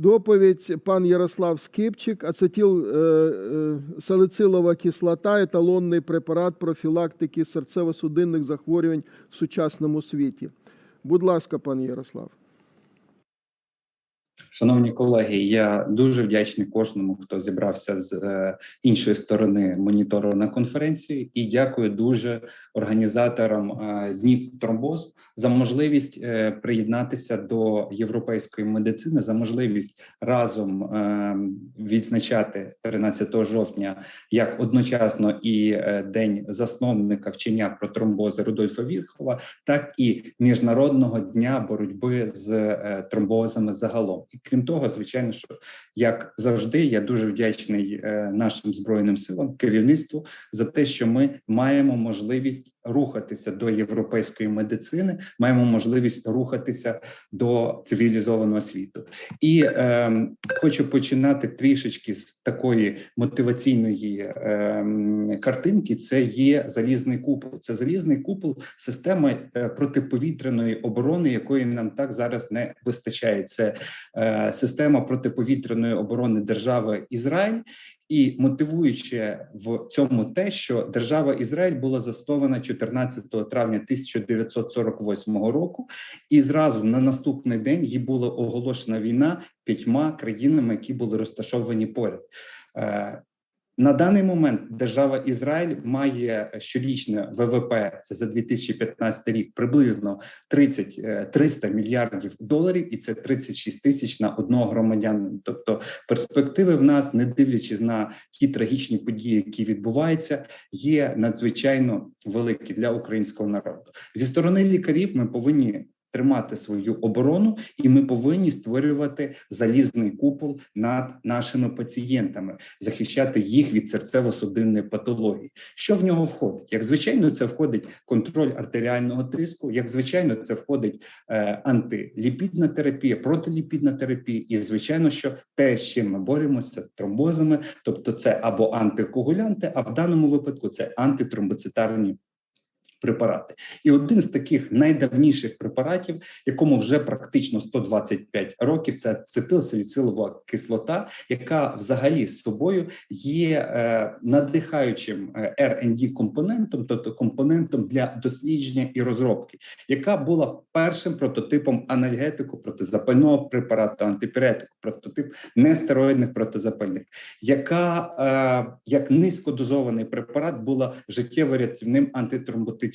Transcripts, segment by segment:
Доповідь пан Ярослав Скипчик. Ацетил е, е, салицилова кислота еталонний препарат профілактики серцево-судинних захворювань в сучасному світі. Будь ласка, пан Ярослав. Шановні колеги, я дуже вдячний кожному, хто зібрався з е, іншої сторони монітору на конференції, і дякую дуже організаторам е, днів тромбозу за можливість е, приєднатися до європейської медицини, за можливість разом відзначати 13 жовтня як одночасно і день засновника вчення про тромбози Рудольфа Вірхова, так і міжнародного дня боротьби з тромбозами загалом. І крім того, звичайно, що як завжди, я дуже вдячний е, нашим збройним силам, керівництву за те, що ми маємо можливість рухатися до європейської медицини, маємо можливість рухатися до цивілізованого світу. І е, хочу починати трішечки з такої мотиваційної е, картинки. Це є залізний купол. Це залізний купол системи е, протиповітряної оборони, якої нам так зараз не вистачає. Це е, система протиповітряної оборони держави Ізраїль. І мотивуючи в цьому те, що держава Ізраїль була заснована 14 травня 1948 року, і зразу на наступний день їй була оголошена війна п'ятьма країнами, які були розташовані поряд. Е, на даний момент держава Ізраїль має щорічне ВВП, це за 2015 рік, приблизно 30 е, 300 мільярдів доларів, і це 36 тисяч на одного громадянина. Тобто перспективи в нас, не дивлячись на ті трагічні події, які відбуваються, є надзвичайно великі для українського народу. Зі сторони лікарів ми повинні. Тримати свою оборону, і ми повинні створювати залізний купол над нашими пацієнтами, захищати їх від серцево-судинної патології. Що в нього входить? Як звичайно, це входить контроль артеріального тиску, як звичайно, це входить е, антиліпідна терапія, протиліпідна терапія, і звичайно, що те, з чим ми боремося тромбозами, тобто це або антикоагулянти, а в даному випадку це антитромбоцитарні препарати. І один з таких найдавніших препаратів, якому вже практично 125 років, це ацетилсаліцилова кислота, яка взагалі з собою є е, надихаючим е, R&D компонентом, тобто компонентом для дослідження і розробки, яка була першим прототипом анальгетику протизапального препарату, антипіретику, прототип нестероїдних протизапальних, яка е, як низькодозований препарат була життєво рятівним антитромботичним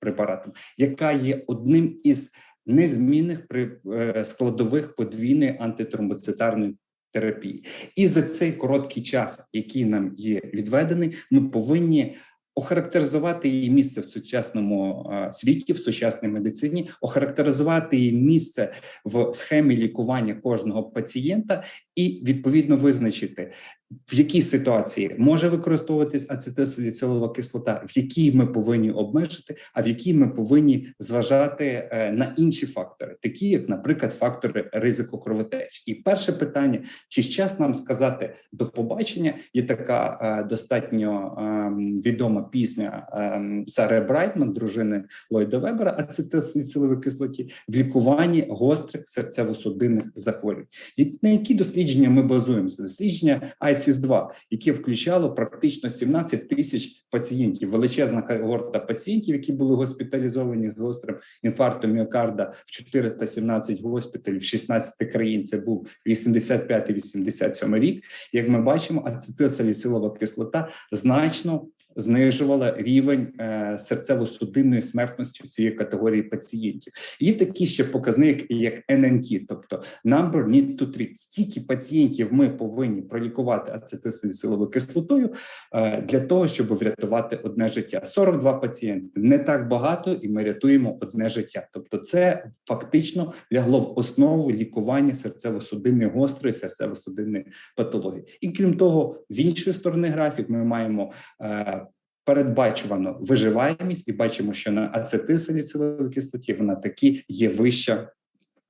препаратом, яка є одним із незмінних е, складових подвійної антитромбоцитарної терапії. І за цей короткий час, який нам є відведений, ми повинні. Охарактеризувати її місце в сучасному е, світі, в сучасній медицині, охарактеризувати її місце в схемі лікування кожного пацієнта, і відповідно визначити, в якій ситуації може використовуватись ацетилсаліцилова кислота, в якій ми повинні обмежити, а в якій ми повинні зважати е, на інші фактори, такі як, наприклад, фактори ризику кровотеч. І перше питання: чи час нам сказати до побачення? Є така е, достатньо е, відома пісня е, Сари Брайтман, дружини Ллойда Вебера, ацетилсаліциловій кислоті в лікуванні гострих серцево-судинних захворювань. На які дослідження ми базуємося? Дослідження ISIS-2, яке включало практично 17 тисяч пацієнтів, величезна когорта пацієнтів, які були госпіталізовані з гострим інфарктом міокарда в 417 госпіталів, 16 країн. Це був 85-87 рік. Як ми бачимо, ацетилсаліцилова кислота значно знижувала рівень е, серцево-судинної смертності в цієї категорії пацієнтів. Є такі ще показник, як NNT, тобто number need to treat. Стільки пацієнтів ми повинні пролікувати ацетилсаліциловою кислотою е, для того, щоб врятувати одне життя. 42 пацієнти не так багато, і ми рятуємо одне життя. Тобто, це фактично лягло в основу лікування серцево-судинної гострої серцево-судинної патології. І крім того, з іншої сторони графік ми маємо. Передбачувано виживаємість, і бачимо, що на ацетилсаліциловій кислоті вона таки є вища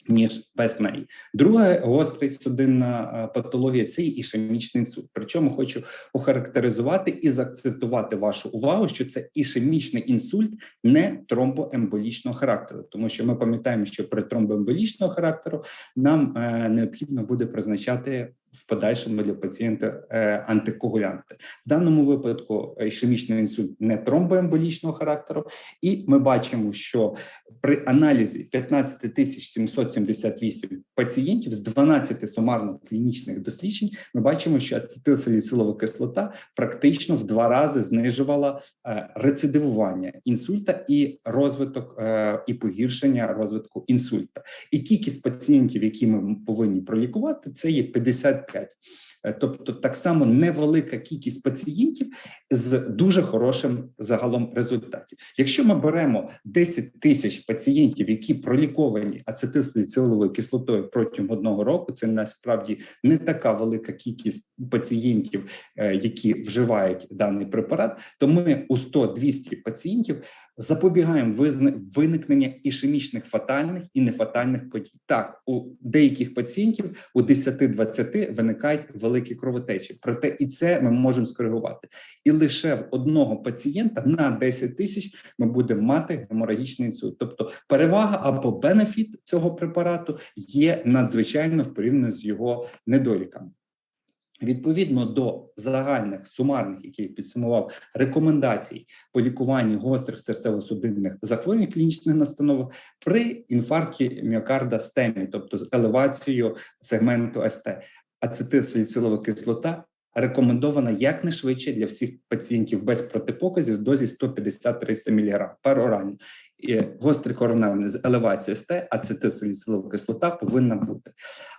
ніж без неї. Друга гостра судинна е, патологія це ішемічний інсульт. Причому хочу охарактеризувати і заакцентувати вашу увагу, що це ішемічний інсульт не тромбоемболічного характеру, тому що ми пам'ятаємо, що при тромбоемболічного характеру нам е, необхідно буде призначати в подальшому для пацієнта е, антикоагулянти. В даному випадку ішемічний інсульт не тромбоемболічного характеру, і ми бачимо, що при аналізі 15 тисяч 778 пацієнтів з 12 сумарно клінічних досліджень ми бачимо, що ацетилсаліцилова кислота практично в два рази знижувала е, рецидивування інсульта і розвиток е, і погіршення розвитку інсульта. І кількість пацієнтів, які ми повинні пролікувати, це є 55. Е, Тобто так само невелика кількість пацієнтів з дуже хорошим загалом результатів. Якщо ми беремо 10 тисяч пацієнтів, які проліковані ацетилсаліциловою кислотою протягом одного року, це насправді не така велика кількість пацієнтів, е, які вживають даний препарат, то ми у 100-200 пацієнтів запобігаємо виникнення ішемічних фатальних і нефатальних подій. Так, у деяких пацієнтів у 10-20 виникають великі кровотечі. Проте і це ми можемо скоригувати. І лише в одного пацієнта на 10 тисяч ми будемо мати геморагічний інсульт. Тобто перевага або бенефіт цього препарату є надзвичайно в порівнянні з його недоліками. Відповідно до загальних сумарних, які підсумував рекомендацій по лікуванню гострих серцево-судинних захворювань клінічних настановах при інфаркті міокарда стемі, тобто з елевацією сегменту СТ, ацетилсаліцилова кислота рекомендована якнайшвидше для всіх пацієнтів без протипоказів в дозі 150-300 мг перорально. І гострий коронарний з елевацією СТ, ацетилсаліцилова кислота повинна бути.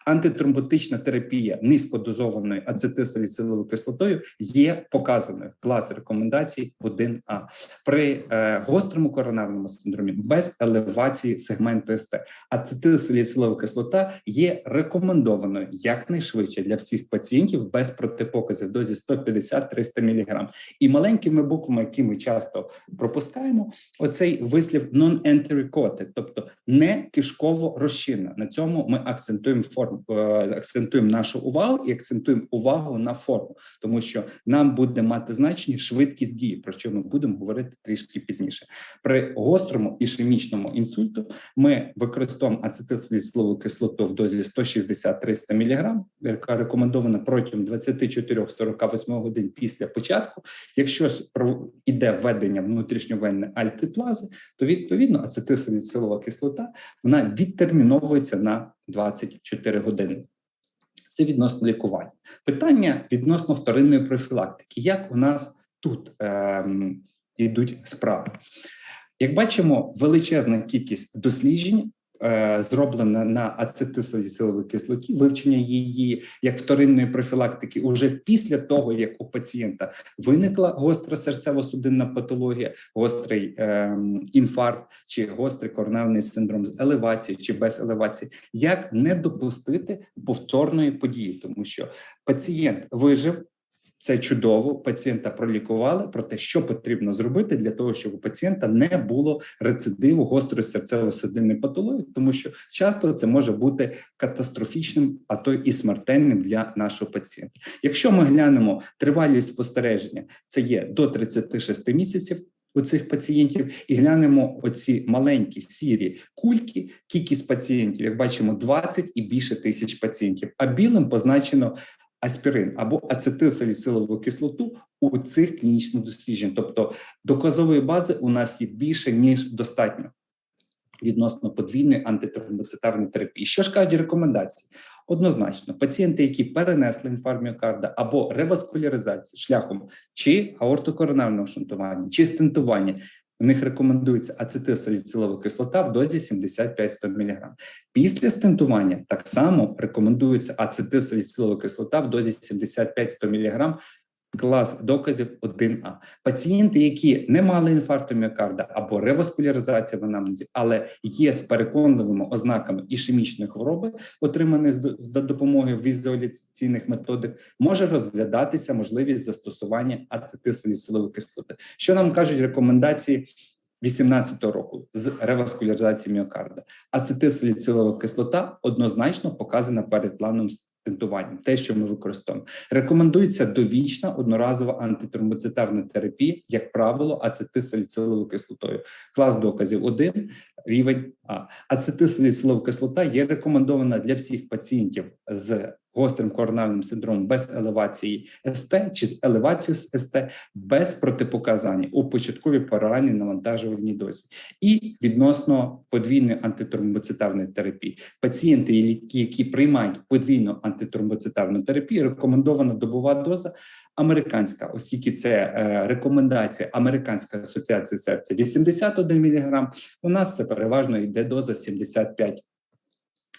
Антитромботична терапія низькодозованою ацетилсаліциловою кислотою є показаною клас рекомендацій 1А при е, гострому коронарному синдромі без елевації сегменту СТ. Ацетилсаліцилова кислота є рекомендованою якнайшвидше для всіх пацієнтів без протипоказів в дозі 150-300 мг. І маленькими буквами, які ми часто пропускаємо, оцей вислів non-entry coated, тобто не кишково розчинна. На цьому ми акцентуємо форму, акцентуємо нашу увагу і акцентуємо увагу на форму, тому що нам буде мати значення швидкість дії, про що ми будемо говорити трішки пізніше. При гострому ішемічному інсульту ми використовуємо ацетилсаліцилову кислоту в дозі 160-300 мг, яка рекомендована протягом 24-48 годин після початку. Якщо іде введення внутрішньовенної альтиплази, то відповідно ацетилсаліцилова кислота вона відтерміновується на 24 години. Це відносно лікування. Питання відносно вторинної профілактики. Як у нас тут ем, йдуть справи? Як бачимо, величезна кількість досліджень е, зроблена на ацетилсаліциловій кислоті, вивчення її як вторинної профілактики, уже після того, як у пацієнта виникла гостра серцево-судинна патологія, гострий ем, інфаркт чи гострий коронарний синдром з елевацією чи без елевації, як не допустити повторної події, тому що пацієнт вижив. Це чудово. Пацієнта пролікували. Проте, що потрібно зробити для того, щоб у пацієнта не було рецидиву гострої серцево-судинної патології, тому що часто це може бути катастрофічним, а то і смертельним для нашого пацієнта. Якщо ми глянемо тривалість спостереження, це є до 36 місяців. У цих пацієнтів і глянемо оці маленькі сірі кульки. Кількість пацієнтів, як бачимо, 20 і більше тисяч пацієнтів. А білим позначено аспірин або ацетилсаліцилову кислоту у цих клінічних досліджень. Тобто доказової бази у нас є більше ніж достатньо відносно подвійної антитромбоцитарної терапії. Що ж кажуть рекомендації? Однозначно, пацієнти, які перенесли інфаркт міокарда або реваскуляризацію шляхом чи аортокоронарного шунтування, чи стентування, у них рекомендується ацетилсаліцилова кислота в дозі 75-100 мг. Після стентування так само рекомендується ацетилсаліцилова кислота в дозі 75-100 мг. Клас доказів 1А. Пацієнти, які не мали інфаркту міокарда або реваскуляризація в анамнезі, але є з переконливими ознаками ішемічної хвороби, отримані з до- з допомогою візуаляційних методик, може розглядатися можливість застосування ацетилсаліцилової кислоти. Що нам кажуть рекомендації 18 року з реваскуляризації міокарда. Ацетилсаліцилова кислота однозначно показана перед планом стентуванням, те, що ми використовуємо. Рекомендується довічна одноразова антитромбоцитарна терапія, як правило, ацетисаліциловою кислотою. Клас доказів 1, рівень А. Ацетисаліцилова кислота є рекомендована для всіх пацієнтів з гострим коронарним синдромом без елевації СТ чи з елевацією СТ без протипоказань у початковій пероранній навантажувальній дозі. І відносно подвійної антитромбоцитарної терапії. Пацієнти, які, які приймають подвійну антитромбоцитарну терапію, рекомендована добова доза американська, оскільки це е, рекомендація Американської асоціації серця 81 мг, у нас це переважно йде доза 75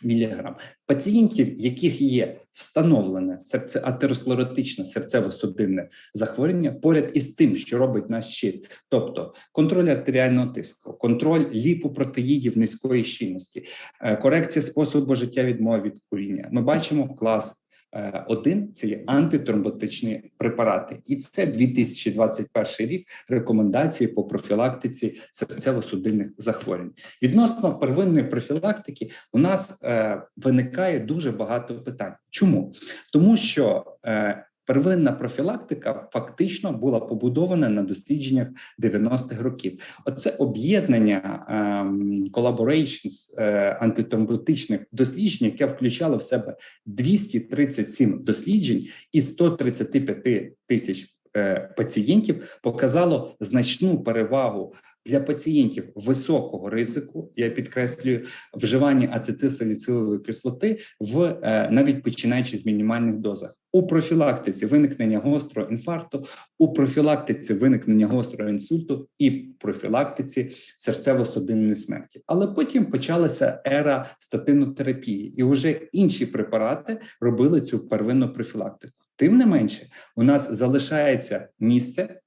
міліграм. Пацієнтів, яких є встановлене атеросклеротичне серцево-судинне захворювання, поряд із тим, що робить наш щит, тобто контроль артеріального тиску, контроль ліпопротеїдів низької щільності, е, корекція способу життя відмови від куріння. Ми бачимо клас. Е, Один це є антитромботичні препарати, і це 2021 рік рекомендації по профілактиці серцево-судинних захворювань. Відносно первинної профілактики, у нас е, виникає дуже багато питань. Чому? Тому що е, первинна профілактика фактично була побудована на дослідженнях 90-х років. Оце об'єднання ем, collaborations е, досліджень, яке включало в себе 237 досліджень і 135 тисяч е, пацієнтів, показало значну перевагу для пацієнтів високого ризику. Я підкреслюю вживання ацетилсаліцилової кислоти в е, навіть починаючи з мінімальних дозах. У профілактиці виникнення гострого інфаркту, у профілактиці виникнення гострого інсульту і профілактиці серцево-судинної смерті. Але потім почалася ера статинотерапії, і вже інші препарати робили цю первинну профілактику. Тим не менше, у нас залишається місце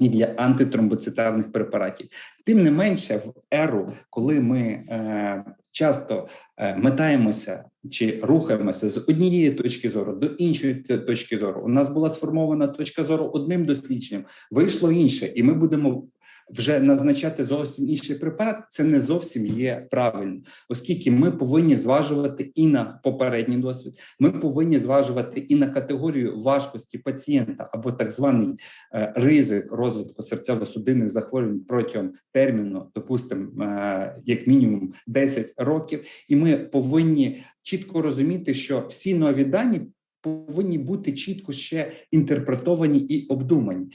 і для антитромбоцитарних препаратів. Тим не менше, в еру, коли ми е, часто е, метаємося чи рухаємося з однієї точки зору до іншої точки зору, у нас була сформована точка зору одним дослідженням, вийшло інше, і ми будемо. Вже назначати зовсім інший препарат, це не зовсім є правильно, оскільки ми повинні зважувати і на попередній досвід, ми повинні зважувати і на категорію важкості пацієнта або так званий е, ризик розвитку серцево-судинних захворювань протягом терміну, допустимо, е, як мінімум 10 років, і ми повинні чітко розуміти, що всі нові дані. Повинні бути чітко ще інтерпретовані і обдумані.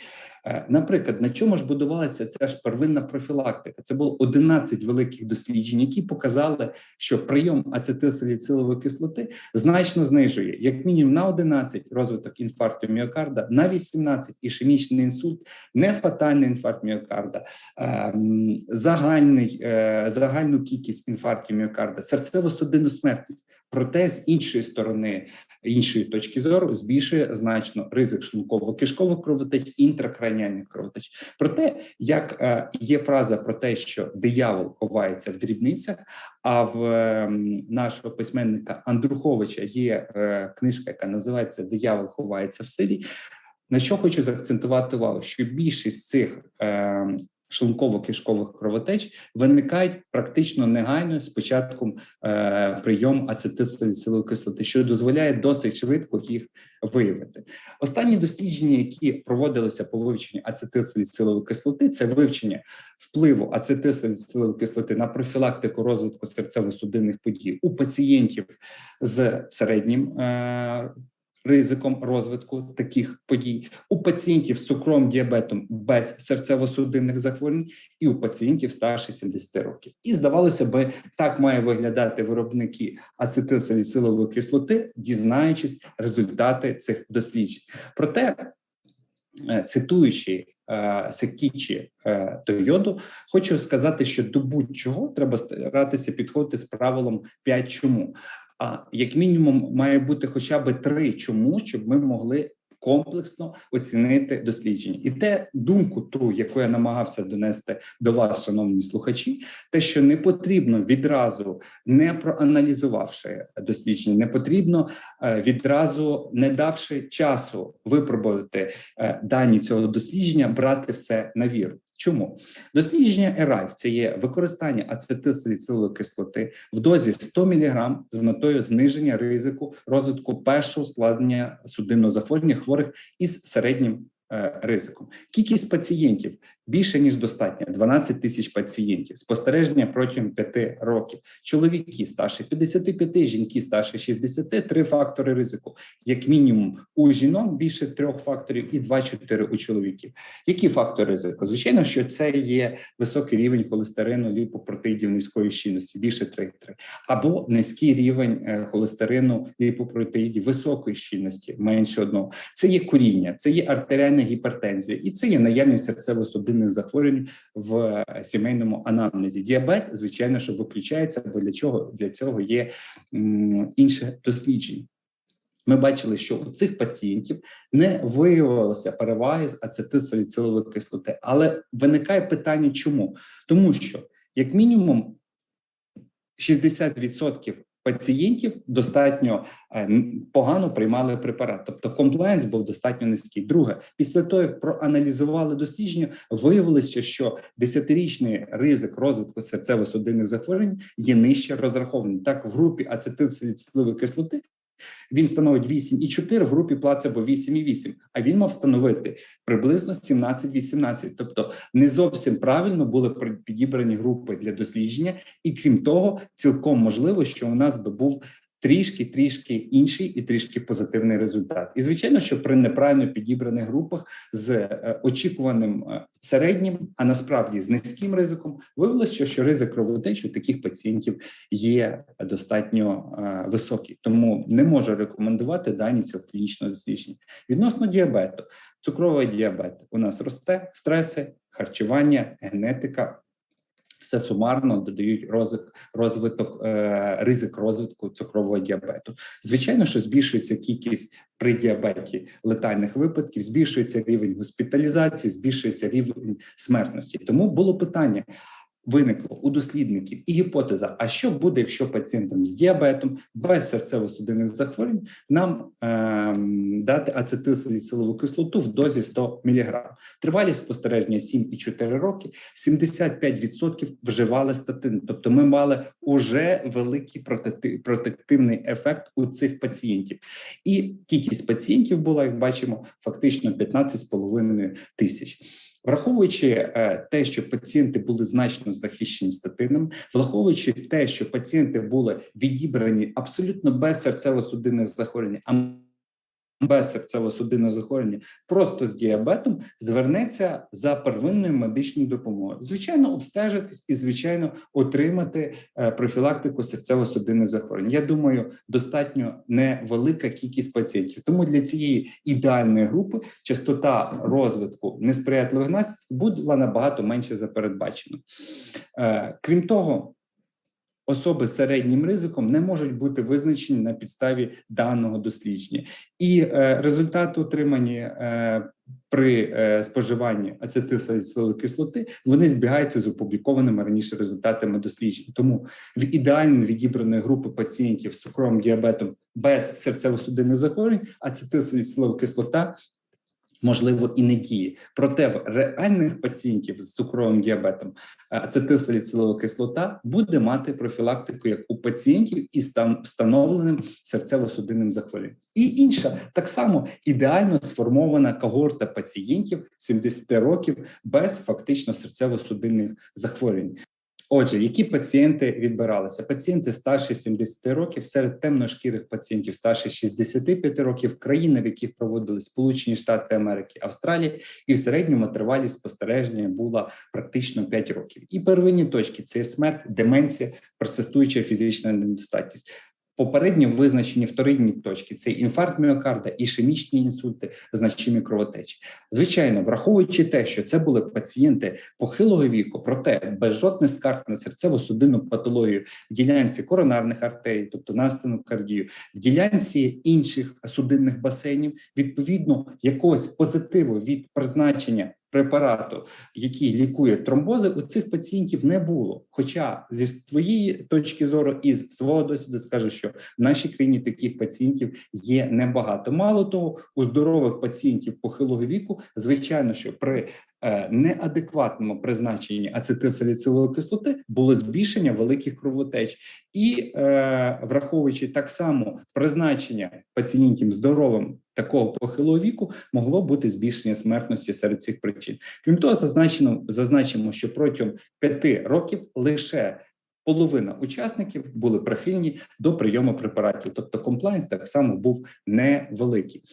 Е, Наприклад, на чому ж будувалася ця ж первинна профілактика? Це було 11 великих досліджень, які показали, що прийом ацетилсаліцилової кислоти значно знижує як мінімум на 11 розвиток інфаркту міокарда, на 18 ішемічний інсульт, нефатальний інфаркт міокарда, ем, загальний, е, загальну кількість інфарктів міокарда, серцево-судинну смертність. Проте з іншої сторони, іншої точки зору, збільшує значно ризик шлунково-кишкових кровотеч, інтракраніальних кровотеч. Проте, як е, є фраза про те, що диявол ховається в дрібницях, а в е, нашого письменника Андруховича є е, книжка, яка називається Диявол ховається в селі. На що хочу заакцентувати увагу, що більшість цих е, шлунково-кишкових кровотеч виникають практично негайно з початком е, прийому ацетилсаліцилової кислоти, що дозволяє досить швидко їх виявити. Останні дослідження, які проводилися по вивченню ацетилсаліцилової кислоти, це вивчення впливу ацетилсаліцилової кислоти на профілактику розвитку серцево-судинних подій у пацієнтів з середнім. Е, Ризиком розвитку таких подій у пацієнтів з цукровим діабетом без серцево-судинних захворювань і у пацієнтів старше 70 років. І здавалося би, так має виглядати виробники ацетилсаліцилової кислоти, дізнаючись результати цих досліджень. Проте, е, цитуючи е, Секічі е, Тойоду, хочу сказати, що до будь-чого треба старатися підходити з правилом 5 чому. А як мінімум має бути хоча б три. Чому, щоб ми могли комплексно оцінити дослідження, і те думку, ту, яку я намагався донести до вас, шановні слухачі, те, що не потрібно відразу, не проаналізувавши дослідження, не потрібно е, відразу не давши часу випробувати е, дані цього дослідження, брати все на віру. Чому? Дослідження ЕРАЙФ це є використання ацетилсаліцилової кислоти в дозі 100 мг з метою зниження ризику розвитку першого складення судинного захворювання хворих із середнім ризиком. Кількість пацієнтів більше ніж достатня 12 тисяч пацієнтів. Спостереження протягом 5 років. Чоловіки старше 55, жінки старше 60, три фактори ризику. Як мінімум у жінок більше трьох факторів і 2-4 у чоловіків. Які фактори ризику? Звичайно, що це є високий рівень холестерину, ліпопротеїдів низької щільності, більше 3,3. або низький рівень е, холестерину, ліпопротеїдів високої щільності, менше одного. Це є куріння, це є артеріальна гіпертензія, і це є наявність серцево-судинних захворювань в е, сімейному анамнезі. Діабет, звичайно, що виключається, бо для чого для цього є інше дослідження. Ми бачили, що у цих пацієнтів не виявилося переваги з ацетилсаліцилової кислоти, але виникає питання, чому? Тому що, як мінімум, 60% пацієнтів достатньо е, погано приймали препарат, тобто комплаєнс був достатньо низький. Друге, після того як проаналізували дослідження, виявилося, що 10-річний ризик розвитку серцево-судинних захворювань є нижче розрахований. Так, в групі ацетилсаліцилової кислоти він становить 8,4, в групі плацебо 8,8, а він мав становити приблизно 17-18. Тобто не зовсім правильно були підібрані групи для дослідження, і крім того, цілком можливо, що у нас би був трішки трішки інший і трішки позитивний результат. І звичайно, що при неправильно підібраних групах з е, очікуваним е, середнім, а насправді з низьким ризиком, виявилося, що, що ризик кровотечі у таких пацієнтів є достатньо е, високий. Тому не можу рекомендувати дані цього клінічного дослідження. Відносно діабету, цукровий діабет у нас росте, стреси, харчування, генетика. Все сумарно додають розвиток, розвиток е, ризик розвитку цукрового діабету. Звичайно, що збільшується кількість при діабеті летальних випадків, збільшується рівень госпіталізації, збільшується рівень смертності. Тому було питання. Виникло у дослідників і гіпотеза: а що буде, якщо пацієнтам з діабетом без серцево-судинних захворювань нам ем, дати ацетилсаліцилову кислоту в дозі 100 мг? Тривалість спостереження 7,4 роки, 75% вживали статин. Тобто, ми мали уже великий протекти- протективний ефект у цих пацієнтів, і кількість пацієнтів була, як бачимо, фактично 15,5 тисяч. Враховуючи е, те, що пацієнти були значно захищені статином, враховуючи те, що пацієнти були відібрані абсолютно без серцево-судинних захворювань, без серцево-судинного захворювання, просто з діабетом, звернеться за первинною медичною допомогою. Звичайно, обстежитись і звичайно отримати е, профілактику серцево-судинних захворювань. Я думаю, достатньо невелика кількість пацієнтів. Тому для цієї ідеальної групи частота розвитку несприятливих наслідків була набагато менше за передбачено. Е, Крім того, особи з середнім ризиком не можуть бути визначені на підставі даного дослідження, і е, результати отримані е, при е, споживанні ацетилсаліцилової кислоти вони збігаються з опублікованими раніше результатами досліджень. Тому в ідеально відібраної групи пацієнтів з цукровим діабетом без серцево-судинних захворювань ацетилсаліцилова кислота можливо і не діє. Проте в реальних пацієнтів з цукровим діабетом е, ацетилсаліцилова кислота буде мати профілактику як у пацієнтів із там встановленим серцево-судинним захворюванням. І інша так само ідеально сформована когорта пацієнтів 70 років без фактично серцево-судинних захворювань. Отже, які пацієнти відбиралися? Пацієнти старші 70 років серед темношкірих пацієнтів старше 65 років, країни, в яких проводили Сполучені Штати Америки, Австралії, і в середньому тривалість спостереження була практично 5 років. І первинні точки це смерть, деменція, персистуюча фізична недостатність. Попередньо визначені вторинні точки це інфаркт міокарда, ішемічні інсульти, значимі кровотечі. Звичайно, враховуючи те, що це були пацієнти похилого віку, проте без жодних скарг на серцево-судинну патологію в ділянці коронарних артерій, тобто на стенокардію, в ділянці інших судинних басейнів, відповідно, якогось позитиву від призначення препарату, який лікує тромбози, у цих пацієнтів не було. Хоча зі своєї точки зору і з свого досвіду скажу, що в нашій країні таких пацієнтів є небагато. Мало того, у здорових пацієнтів похилого віку, звичайно, що при е, неадекватному призначенні ацетилсаліцилової кислоти було збільшення великих кровотеч, і е, враховуючи так само призначення пацієнтів здоровим такого похилого віку, могло бути збільшення смертності серед цих причин. Крім того, зазначено зазначимо, що протягом п'яти років лише половина учасників були прихильні до прийому препаратів, тобто комплайнс так само був невеликий.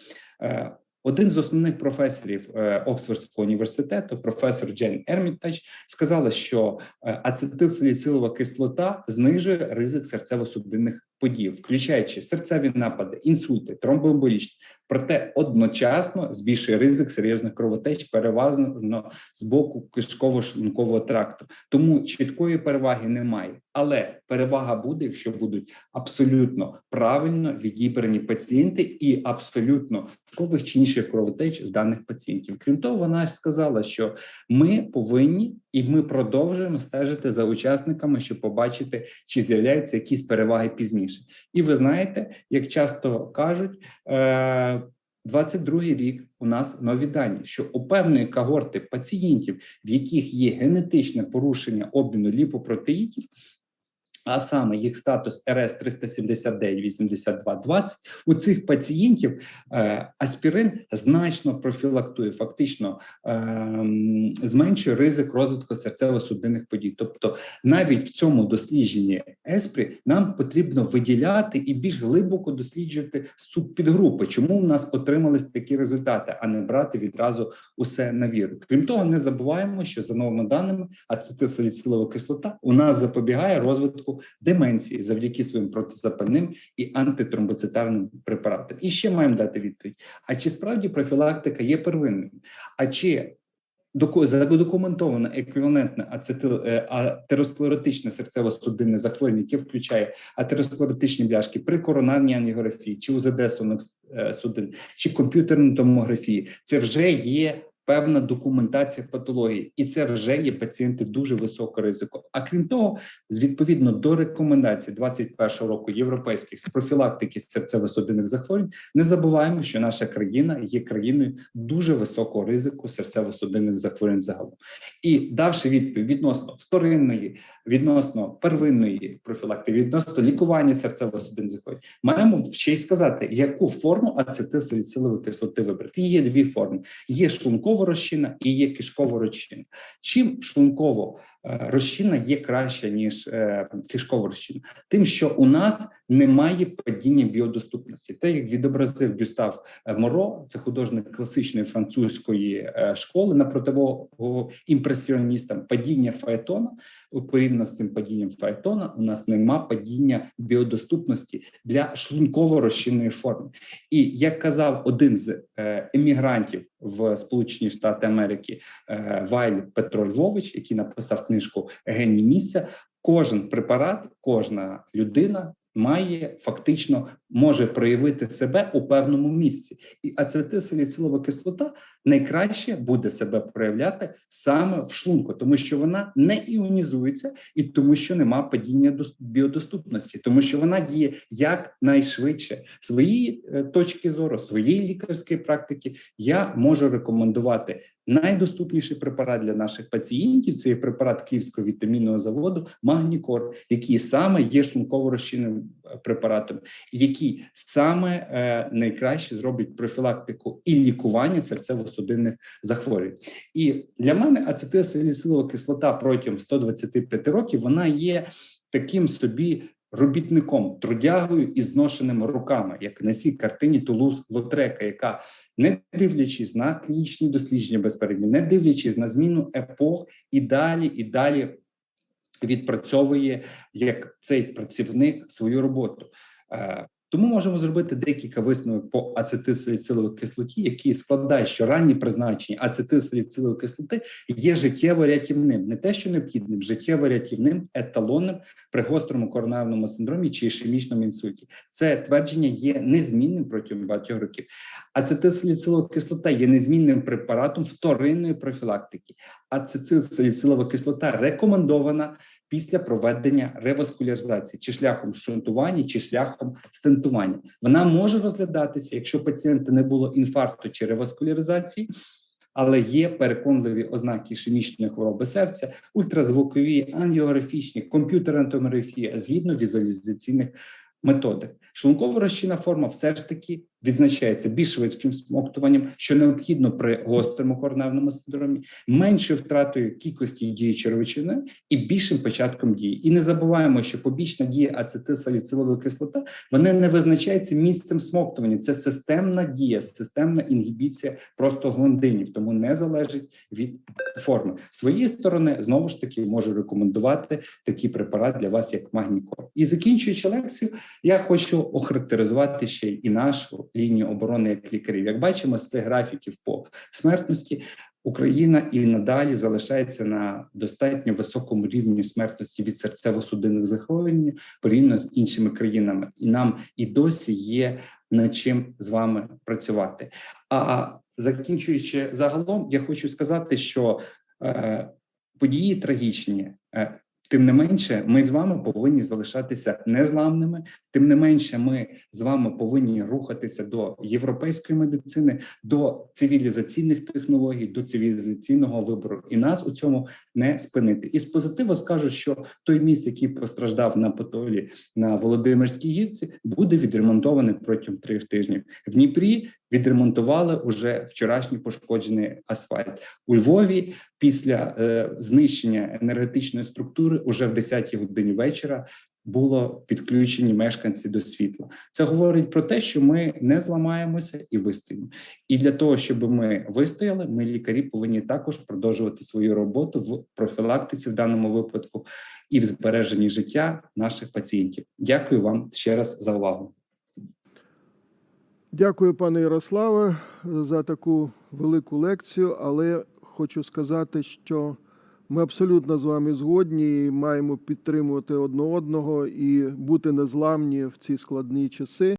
Е, один з основних професорів е, Оксфордського університету, професор Джейн Ермітач, сказала, що е, ацетилсаліцилова кислота знижує ризик серцево-судинних подій, включаючи серцеві напади, інсульти, тромбоемболічні, проте одночасно збільшує ризик серйозних кровотеч, переважно з боку кишково-шлункового тракту. Тому чіткої переваги немає, але перевага буде, якщо будуть абсолютно правильно відібрані пацієнти і абсолютно кишкових чи інших кровотеч в даних пацієнтів. Крім того, вона сказала, що ми повинні і ми продовжуємо стежити за учасниками, щоб побачити, чи з'являються якісь переваги пізніше. І ви знаєте, як часто кажуть. Е- 22-й рік у нас нові дані, що у певної когорти пацієнтів, в яких є генетичне порушення обміну ліпопротеїдів, а саме їх статус РС 379 82 20 у цих пацієнтів е, аспірин значно профілактує, фактично е, зменшує ризик розвитку серцево-судинних подій. Тобто, навіть в цьому дослідженні еспрі нам потрібно виділяти і більш глибоко досліджувати субпідгрупи, чому в нас отримались такі результати, а не брати відразу усе на віру. Крім того, не забуваємо, що за новими даними ацетилсаліцилова кислота у нас запобігає розвитку деменції завдяки своїм протизапальним і антитромбоцитарним препаратам. І ще маємо дати відповідь: а чи справді профілактика є первинною? А чи доку- задокументовано еквівалентне ацетил е, атеросклеротичне серцево-судинне захворювання, яке включає атеросклеротичні бляшки при коронарній ангіографії, чи УЗД е, судин, чи комп'ютерній томографії, це вже є. Певна документація патології, і це вже є пацієнти дуже високого ризику. А крім того, з відповідно до рекомендацій 21 року європейських з профілактики серцево-судинних захворювань, не забуваємо, що наша країна є країною дуже високого ризику серцево-судинних захворювань загалом. І давши відповідь відносно вторинної, відносно первинної профілактики, відносно лікування серцево-судинних захворювань, маємо ще й сказати, яку форму ацетилсаліцилової кислоти вибрати. Є дві форми: є шлункова розчина і є кишкова розчина. Чим шлунково е, розчина є краще ніж е, кишкова розчина? Тим, що у нас немає падіння біодоступності. Те, як відобразив Гюстав е, Моро, це художник класичної французької е, школи на противагу імпресіоністам, падіння фаетона порівняно з цим падінням фаетона, у нас нема падіння біодоступності для шлунково-розчинної форми. І як казав один з е, емігрантів в Сполучені Штати Америки е, Вайль Петро Львович, який написав книжку Геній місця, кожен препарат, кожна людина. Має фактично може проявити себе у певному місці, і ацетилсаліцилова кислота найкраще буде себе проявляти саме в шлунку, тому що вона не іонізується, і тому, що нема падіння дос- біодоступності, тому що вона діє якнайшвидше. Свої е, точки зору, своєї лікарської практики я можу рекомендувати найдоступніший препарат для наших пацієнтів. Це є препарат Київського вітамінного заводу Магнікор, який саме є шлунково розчинним е, препаратом, який саме е, найкраще зробить профілактику і лікування серцево-судинних захворювань. І для мене ацетилсаліцилова кислота протягом 125 років вона є таким собі. Робітником, трудягою і зношеними руками, як на цій картині Тулуз Лотрека, яка не дивлячись на клінічні дослідження безпередні, не дивлячись на зміну епох, і далі, і далі відпрацьовує як цей працівник свою роботу. Тому можемо зробити декілька висновок по ацетилсаліциловій кислоті, які складають, що ранні призначення ацетилсаліцилової кислоти є життєво рятівним, не те, що необхідним, життєво рятівним еталонним при гострому коронарному синдромі чи ішемічному інсульті. Це твердження є незмінним протягом багатьох років. Ацетилсаліцилова кислота є незмінним препаратом вторинної профілактики. Ацетилсаліцилова кислота рекомендована після проведення реваскуляризації чи шляхом шунтування, чи шляхом стентування. Вона може розглядатися, якщо пацієнта не було інфаркту чи реваскуляризації. Але є переконливі ознаки ішемічної хвороби серця, ультразвукові, ангіографічні, комп'ютерна томографія згідно візуалізаційних методик. Шлунково розчинна форма все ж таки відзначається більш швидким смоктуванням, що необхідно при гострому коронарному синдромі, меншою втратою кількості діючої речовини і більшим початком дії. І не забуваємо, що побічна дія ацетилсаліцилової кислота вона не визначається місцем смоктування. Це системна дія, системна інгібіція просто глондинів, тому не залежить від форми. Своєї сторони знову ж таки можу рекомендувати такий препарат для вас, як Магнікор. І закінчуючи лекцію, я хочу охарактеризувати ще і нашу лінію оборони як лікарів. Як бачимо з цих графіків по смертності, Україна і надалі залишається на достатньо високому рівні смертності від серцево-судинних захворювань порівняно з іншими країнами, і нам і досі є над чим з вами працювати. А закінчуючи загалом, я хочу сказати, що е, події трагічні. Е, Тим не менше, ми з вами повинні залишатися незламними. Тим не менше, ми з вами повинні рухатися до європейської медицини, до цивілізаційних технологій, до цивілізаційного вибору, і нас у цьому не спинити. І з позитиву скажу, що той міст, який постраждав на Потолі на Володимирській гірці, буде відремонтований протягом трьох тижнів. В Дніпрі відремонтували уже вчорашній пошкоджений асфальт у Львові. Після е, знищення енергетичної структури уже в 10-й годині вечора було підключені мешканці до світла. Це говорить про те, що ми не зламаємося і вистоїмо. І для того, щоб ми вистояли, ми лікарі повинні також продовжувати свою роботу в профілактиці в даному випадку і в збереженні життя наших пацієнтів. Дякую вам ще раз за увагу. Дякую, пане Ярославе, за таку велику лекцію, але хочу сказати, що ми абсолютно з вами згодні і маємо підтримувати одне одного і бути незламні в ці складні часи.